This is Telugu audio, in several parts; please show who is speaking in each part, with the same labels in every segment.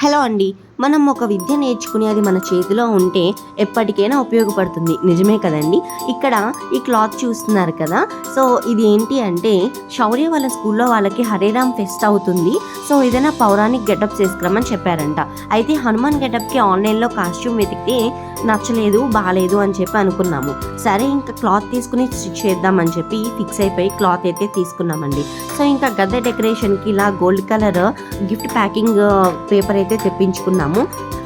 Speaker 1: హలో అండి. మనం ఒక విద్య నేర్చుకుని అది మన చేతిలో ఉంటే ఎప్పటికైనా ఉపయోగపడుతుంది. నిజమే కదండి? ఇక్కడ ఈ క్లాత్ చూస్తున్నారు కదా? సో ఇది ఏంటి అంటే శౌర్య వాళ్ళ స్కూల్లో వాళ్ళకి హరేరామ్ ఫెస్ట్ అవుతుంది. సో ఏదైనా పౌరాణిక్ గెటప్ చేసుకురమని చెప్పారంట. అయితే హనుమాన్ గెటప్కి ఆన్లైన్లో కాస్ట్యూమ్ వెతికితే నచ్చలేదు బాగాలేదు అని చెప్పి అనుకున్నాము. సరే ఇంకా క్లాత్ తీసుకుని స్టిచ్ చేద్దామని చెప్పి ఫిక్స్ అయిపోయి క్లాత్ అయితే తీసుకున్నామండి. సో ఇంకా గద్దె డెకరేషన్కి ఇలా gold colour gift packing paper అయితే తెప్పించుకున్నాము.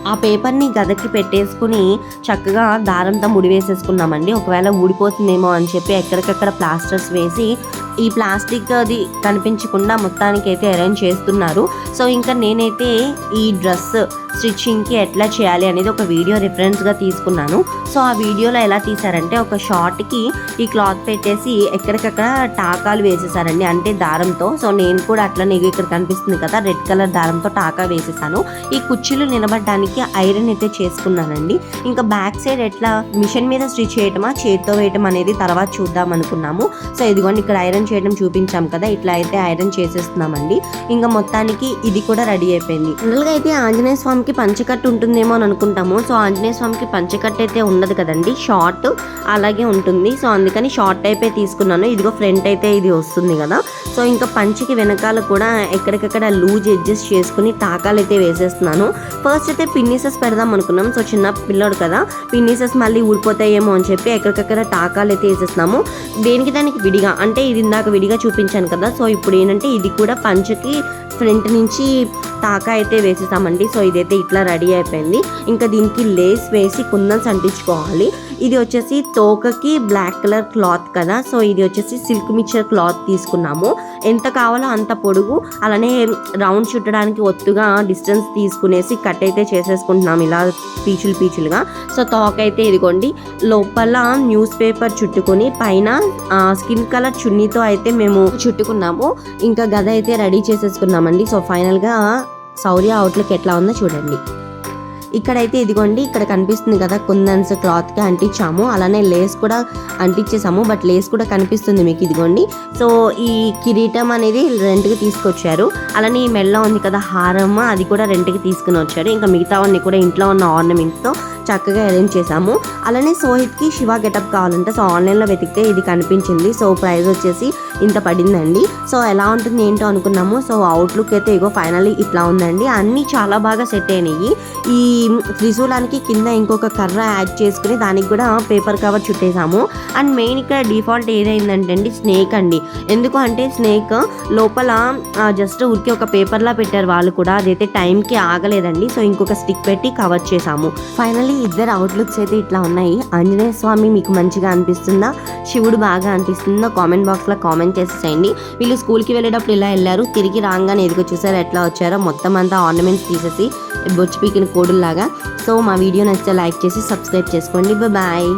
Speaker 1: ఆ పేపర్ని గదకి పెట్టేసుకుని చక్కగా దారంతో ముడివేసేసుకున్నామండి ఒకవేళ ఊడిపోతుందేమో అని చెప్పి ఎక్కడికక్కడ ప్లాస్టర్స్ వేసి ఈ ప్లాస్టిక్ అది కనిపించకుండా మొత్తానికి అయితే అరేంజ్ చేస్తున్నారు. సో ఇంకా నేనైతే ఈ డ్రెస్ స్టిచ్చింగ్కి ఎట్లా చేయాలి అనేది ఒక వీడియో రిఫరెన్స్గా తీసుకున్నాను. సో ఆ వీడియోలో ఎలా తీసారంటే ఒక షార్ట్కి ఈ క్లాత్ పెట్టేసి ఎక్కడికక్కడ టాకాలు వేసేసారండి అంటే దారంతో. సో నేను కూడా అట్లా నీకు ఇక్కడ కనిపిస్తుంది కదా రెడ్ కలర్ దారంతో టాకా వేసేసాను. ఈ కుర్చీలు నిలబడడానికి ఐరన్ అయితే చేసుకున్నానండి. ఇంకా బ్యాక్ సైడ్ ఎట్లా మిషన్ మీద స్టిచ్ చేయటమా చేతితో వేయటం అనేది తర్వాత చూద్దాం అనుకున్నాము. సో ఇదిగోండి ఇక్కడ ఐరన్ చేయడం చూపించాం కదా ఇట్లా అయితే ఐరన్ చేసేస్తున్నామండి. ఇంకా మొత్తానికి ఇది కూడా రెడీ అయిపోయింది. జనరల్గా అయితే ఆంజనేయ స్వామికి పంచకట్టు ఉంటుందేమో అని అనుకుంటాము. సో ఆంజనేయ స్వామికి పంచకట్టు అయితే ఉండదు కదండి షార్ట్ అలాగే ఉంటుంది. సో అందుకని షార్ట్ టైపే తీసుకున్నాను. ఇదిగో ఫ్రంట్ అయితే ఇది వస్తుంది కదా. సో ఇంకా పంచికి వెనకాల కూడా ఎక్కడికక్కడ లూజ్ అడ్జస్ట్ చేసుకుని టాకాలు అయితే వేసేస్తున్నాను. ఫస్ట్ అయితే పిన్నీసెస్ పెడదాం అనుకున్నాం. సో చిన్న పిల్లోడు కదా పిన్నీసెస్ మళ్ళీ ఊడిపోతాయేమో అని చెప్పి ఎక్కడికక్కడ టాకాలు అయితే వేసేస్తున్నాము. దేనికి దానికి విడిగా అంటే ఇది ఇందాక విడిగా చూపించాను కదా. సో ఇప్పుడు ఏంటంటే ఇది కూడా పంచకి ఫ్రంట్ నుంచి తాక అయితే వేసేసామండి. సో ఇదైతే ఇట్లా రెడీ అయిపోయింది. ఇంకా దీనికి లేస్ వేసి కుందన్స్ అంటించుకోవాలి. ఇది వచ్చేసి తోకకి బ్లాక్ కలర్ క్లాత్ కదా. సో ఇది వచ్చేసి సిల్క్ మిక్చర్ క్లాత్ తీసుకున్నాము. ఎంత కావాలో అంత పొడుగు అలానే రౌండ్ చుట్టడానికి ఒత్తుగా డిస్టెన్స్ తీసుకునేసి కట్ అయితే చేసేసుకుంటున్నాం ఇలా పీచులు పీచులుగా. సో తోక అయితే ఇదిగోండి లోపల న్యూస్ పేపర్ చుట్టుకొని పైన స్కిన్ కలర్ చున్నీతో అయితే మేము చుట్టుకున్నాము. ఇంకా గద అయితే రెడీ చేసేసుకున్నామండి. సో ఫైనల్గా సౌర్య అవుట్లుక్ ఎట్లా ఉందో చూడండి. ఇక్కడైతే ఇదిగోండి ఇక్కడ కనిపిస్తుంది కదా కుందన్స్ క్లాత్కి అంటించాము. అలానే లేస్ కూడా అంటించేసాము బట్ లేస్ కూడా కనిపిస్తుంది మీకు ఇదిగోండి. సో ఈ కిరీటం అనేది రెంట్కి తీసుకొచ్చారు. అలానే ఈ మెల్ల ఉంది కదా హారం అది కూడా రెంట్కి తీసుకుని వచ్చారు. ఇంకా మిగతావన్నీ కూడా ఇంట్లో ఉన్న ఆర్నమెంట్తో చక్కగా అరేంజ్ చేసాము అలానే సోహిత్కి శివ గెటప్ కావాలంటే సో ఆన్లైన్లో వెతికితే ఇది కనిపించింది. సో ప్రైస్ వచ్చేసి ఇంత పడిందండి. సో ఎలా ఉంటుంది ఏంటో అనుకున్నాము. సో అవుట్లుక్ అయితే ఇగో ఫైనల్లీ ఇట్లా ఉందండి. అన్నీ చాలా బాగా సెట్ అయినాయి. ఈ త్రిశూలానికి కింద ఇంకొక కర్ర యాడ్ చేసుకుని దానికి కూడా పేపర్ కవర్ చుట్టేసాము అండ్ మెయిన్ ఇక్కడ డిఫాల్ట్ ఏదైందంటే అండి స్నేక్ అండి. ఎందుకు అంటే స్నేక్ లోపల జస్ట్ ఉరికి ఒక పేపర్లా పెట్టారు వాళ్ళు కూడా. అదైతే టైంకి ఆగలేదండి. సో ఇంకొక స్టిక్ పెట్టి కవర్ చేసాము ఫైనల్లీ ఇద్దరు అవుట్లుక్స్ అయితే ఇట్లా ఉన్నాయి. ఆంజనేయ స్వామి మీకు మంచిగా అనిపిస్తుందా? శివుడు బాగా అనిపిస్తుందా? కామెంట్ బాక్స్లో కామెంట్ చేసేసేయండి. వీళ్ళు స్కూల్కి వెళ్ళేటప్పుడు ఇలా వెళ్ళారు. తిరిగి రాగానే ఎదుగు చూసారు ఎట్లా వచ్చారో? మొత్తం అంతా ఆర్నమెంట్స్ తీసేసి బొచ్చు పీకిన కోడుల్లాగా. సో మా వీడియో నచ్చితే లైక్ చేసి సబ్స్క్రైబ్ చేసుకోండి. బాయ్